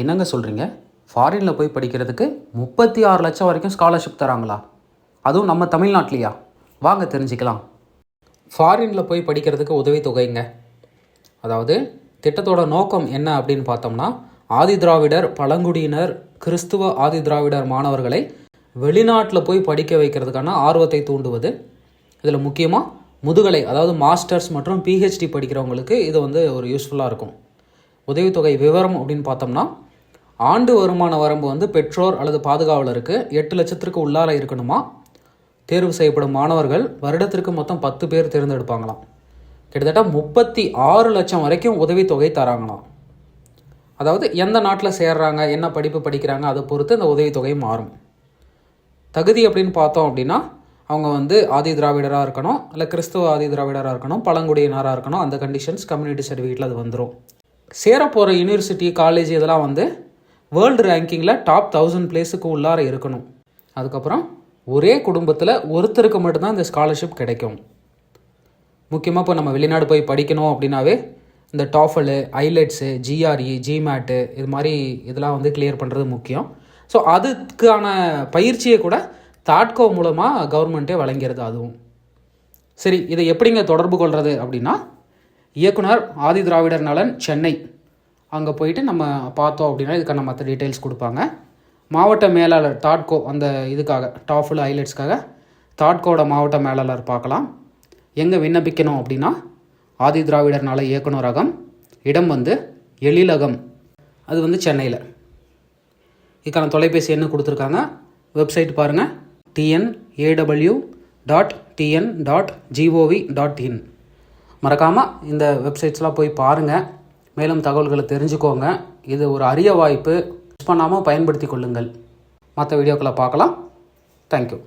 என்னங்க சொல்கிறீங்க ஃபாரினில் போய் படிக்கிறதுக்கு முப்பத்தி ஆறு லட்சம் வரைக்கும் ஸ்காலர்ஷிப் தராங்களா? அதுவும் நம்ம தமிழ்நாட்டிலையா? வாங்க தெரிஞ்சுக்கலாம். ஃபாரினில் போய் படிக்கிறதுக்கு உதவித்தொகைங்க. அதாவது திட்டத்தோட நோக்கம் என்ன அப்படின்னு பார்த்தோம்னா ஆதி திராவிடர் பழங்குடியினர் கிறிஸ்துவ ஆதி திராவிடர் மாணவர்களை வெளிநாட்டில் போய் படிக்க வைக்கிறதுக்கான ஆர்வத்தை தூண்டுவது. இதில் முக்கியமாக முதுகலை அதாவது மாஸ்டர்ஸ் மற்றும் பிஹெச்டி படிக்கிறவங்களுக்கு இது வந்து ஒரு யூஸ்ஃபுல்லாக இருக்கும். உதவித்தொகை விவரம் அப்படின்னு பார்த்தோம்னா ஆண்டு வருமான வரம்பு வந்து பெற்றோர் அல்லது பாதுகாவலருக்கு எட்டு லட்சத்திற்கு உள்ளார இருக்கணுமா? தேர்வு செய்யப்படும் மாணவர்கள் வருடத்திற்கு மொத்தம் பத்து பேர் தேர்ந்தெடுப்பாங்களாம். கிட்டத்தட்ட முப்பத்தி ஆறு லட்சம் வரைக்கும் உதவித்தொகை தராங்களாம். அதாவது எந்த நாட்டில் சேர்றாங்க என்ன படிப்பு படிக்கிறாங்க அதை பொறுத்து இந்த உதவித்தொகை மாறும். தகுதி அப்படின்னு பார்த்தோம் அப்படின்னா அவங்க வந்து ஆதி திராவிடராக இருக்கணும் இல்லை கிறிஸ்துவ ஆதி திராவிடராக இருக்கணும் பழங்குடியினராக இருக்கணும் அந்த கண்டிஷன்ஸ் கம்யூனிட்டி சர்டிஃபிகேட்டில் அது வந்துடும் சேரப்போகிற யூனிவர்சிட்டி காலேஜ் இதெல்லாம் வந்து வேர்ல்டு ரேங்கிங்கில் டாப் தௌசண்ட் பிளேஸுக்கு உள்ளார இருக்கணும். அதுக்கப்புறம் ஒரே குடும்பத்தில் ஒருத்தருக்கு மட்டும்தான் இந்த ஸ்காலர்ஷிப் கிடைக்கும். முக்கியமாக இப்போ நம்ம வெளிநாடு போய் படிக்கணும் அப்படின்னாவே இந்த டாஃபலு ஐலெட்ஸு ஜிஆர்இ ஜிமேட்டு இது மாதிரி இதெல்லாம் வந்து கிளியர் பண்ணுறது முக்கியம். ஸோ அதுக்கான பயிற்சியை கூட தாட்கோ மூலமாக கவர்மெண்ட்டே வழங்கிறது அதுவும். சரி இதை எப்படிங்க தொடர்பு கொள்வது அப்படின்னா இயக்குனர் ஆதி திராவிடர் நலன் சென்னை. அங்கே போயிட்டு நம்ம பார்த்தோம் அப்படின்னா இதுக்கான மற்ற டீட்டெயில்ஸ் கொடுப்பாங்க. மாவட்ட மேலாளர் தாட்கோ அந்த இதுக்காக டாஃபுல் ஹைலைட்ஸ்க்காக தாட்கோட மாவட்ட மேலாளர் பார்க்கலாம். எங்கே விண்ணப்பிக்கணும் அப்படின்னா ஆதி திராவிடர் நல இயக்குனரகம் இடம் வந்து எழிலகம். அது வந்து சென்னையில். இதுக்கான தொலைபேசி எண்ணு கொடுத்துருக்காங்க. வெப்சைட் பாருங்கள் TN AW dot TN dot GOV dot in மறக்காமல் இந்த வெப்சைட்ஸ்லாம் போய் பாருங்கள் மேலும் தகவல்களை தெரிஞ்சுக்கோங்க. இது ஒரு அரிய வாய்ப்பு. மிஸ் பண்ணாமல் பயன்படுத்தி கொள்ளுங்கள். மற்ற வீடியோக்களை பார்க்கலாம். தேங்க்யூ